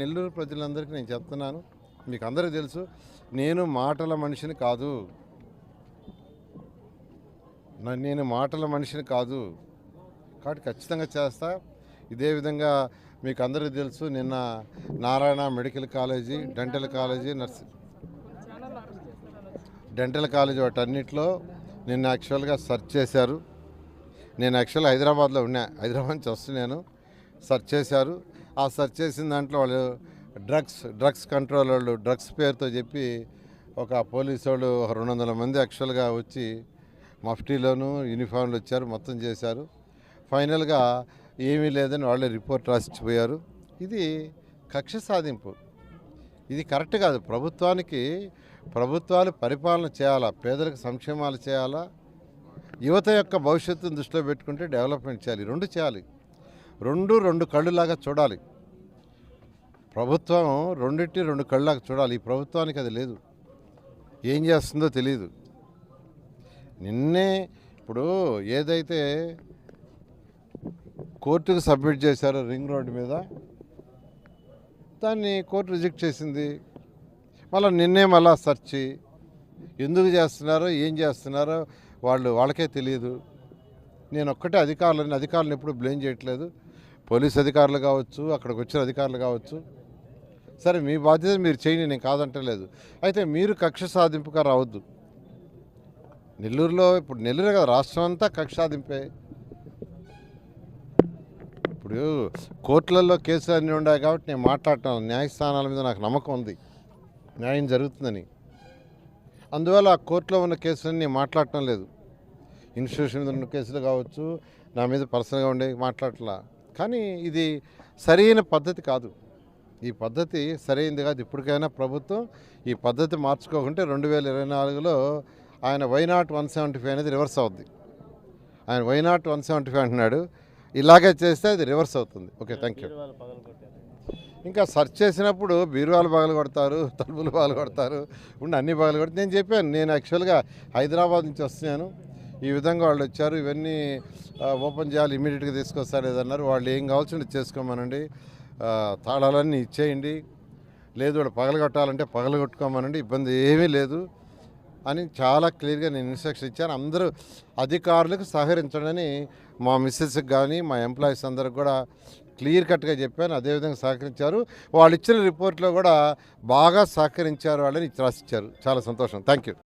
నెల్లూరు ప్రజలందరికీ నేను చెప్తున్నాను మీకు అందరికీ తెలుసు నేను మాటల మనిషిని కాదు. నా- నేను మాటల మనిషిని కాదు. కాబట్టి ఖచ్చితంగా చేస్తా. ఇదే విధంగా మీకు అందరికీ తెలుసు నిన్న Narayana medical college dental college nursing dental college వాటన్నిటిలో నిన్న యాక్చువల్గా సెర్చ్ చేశారు. నేను యాక్చువల్ హైదరాబాద్లో ఉన్నా హైదరాబాద్ నుంచి వస్తున్నాను. సెర్చ్ చేశారు. ఆ సెర్చ్ చేసిన దాంట్లో వాళ్ళు డ్రగ్స్ డ్రగ్స్ కంట్రోల్ వాళ్ళు డ్రగ్స్ పేరుతో చెప్పి ఒక పోలీసు వాళ్ళు రెండు వందల మంది యాక్చువల్గా వచ్చి మఫ్టీలోను యూనిఫామ్లు వచ్చారు మొత్తం చేశారు. ఫైనల్గా ఏమీ లేదని వాళ్ళే రిపోర్ట్ రాసిచ్చిపోయారు. ఇది కక్ష సాధింపు. ఇది కరెక్ట్ కాదు. ప్రభుత్వానికి ప్రభుత్వాలు పరిపాలన చేయాలా? పేదలకు సంక్షేమాలు చేయాలా? యువత యొక్క భవిష్యత్తును దృష్టిలో పెట్టుకుంటే డెవలప్మెంట్ చేయాలి. రెండు చేయాలి. రెండు రెండు కళ్ళులాగా చూడాలి. ప్రభుత్వం రెండింటి రెండు కళ్ళలాగా చూడాలి. ఈ ప్రభుత్వానికి అది లేదు. ఏం చేస్తుందో తెలియదు నిన్నే ఇప్పుడు ఏదైతే కోర్టుకు సబ్మిట్ చేశారో రింగ్ రోడ్డు మీద దాన్ని కోర్టు రిజెక్ట్ చేసింది. మళ్ళీ నిన్నే మళ్ళా సెర్చ్ ఎందుకు చేస్తున్నారో ఏం చేస్తున్నారో వాళ్ళు వాళ్ళకే తెలియదు నేను ఒక్కటే అధికారులని అధికారులను ఎప్పుడు బ్లేమ్ చేయట్లేదు. పోలీస్ అధికారులు కావచ్చు అక్కడికి వచ్చిన అధికారులు కావచ్చు. సరే మీ బాధ్యత మీరు చేయండి నేను కాదంటలేదు. అయితే మీరు కక్ష సాధింపుగా రావద్దు. నెల్లూరులో ఇప్పుడు నెల్లూరు కదా రాష్ట్రం అంతా కక్ష సాధింపే. ఇప్పుడు కోర్టులలో కేసులు అన్నీ ఉన్నాయి కాబట్టి నేను మాట్లాడటం న్యాయస్థానాల మీద నాకు నమ్మకం ఉంది. న్యాయం జరుగుతుందని. అందువల్ల ఆ కోర్టులో ఉన్న కేసులన్నీ నేను మాట్లాడటం లేదు. ఇన్స్టిట్యూషన్ మీద ఉన్న కేసులు కావచ్చు నా మీద పర్సనల్గా ఉండే మాట్లాడట్లా. కానీ ఇది సరైన పద్ధతి కాదు. ఈ పద్ధతి సరైనది కాదు. ఇప్పటికైనా ప్రభుత్వం ఈ పద్ధతి మార్చుకోకుంటే రెండు వేల ఇరవై నాలుగులో ఆయన why not one seventy five అనేది రివర్స్ అవుద్ది. ఆయన వైనాట్ వన్ సెవెంటీ ఫైవ్ అంటున్నాడు. ఇలాగే చేస్తే అది రివర్స్ అవుతుంది. Okay thank you. ఇంకా సెర్చ్ చేసినప్పుడు బీరువాలు పగలు కొడతారు తలుపులు పగలు కొడతారు ఉండి అన్ని పగలు కొడతారు. నేను చెప్పాను నేను యాక్చువల్గా హైదరాబాద్ నుంచి వస్తున్నాను. ఈ విధంగా వాళ్ళు వచ్చారు. ఇవన్నీ ఓపెన్ చేయాలి ఇమీడియట్గా తీసుకొస్తా లేదన్నారు. వాళ్ళు ఏం కావాల్సింది చేసుకోమనండి. తాళాలన్నీ ఇచ్చేయండి. లేదు వాళ్ళు పగలగొట్టాలంటే పగలగొట్టుకోమనండి ఇబ్బంది ఏమీ లేదు అని చాలా క్లియర్గా నేను ఇన్స్ట్రక్షన్ ఇచ్చాను. అందరూ అధికారులకు సహకరించడని మా మిస్సెస్కి కానీ మా ఎంప్లాయీస్ అందరికి కూడా క్లియర్ కట్గా చెప్పాను. అదేవిధంగా సహకరించారు. వాళ్ళు ఇచ్చిన రిపోర్ట్లో కూడా బాగా సహకరించారు వాళ్ళని రాసిచ్చారు చాలా సంతోషం. Thank you.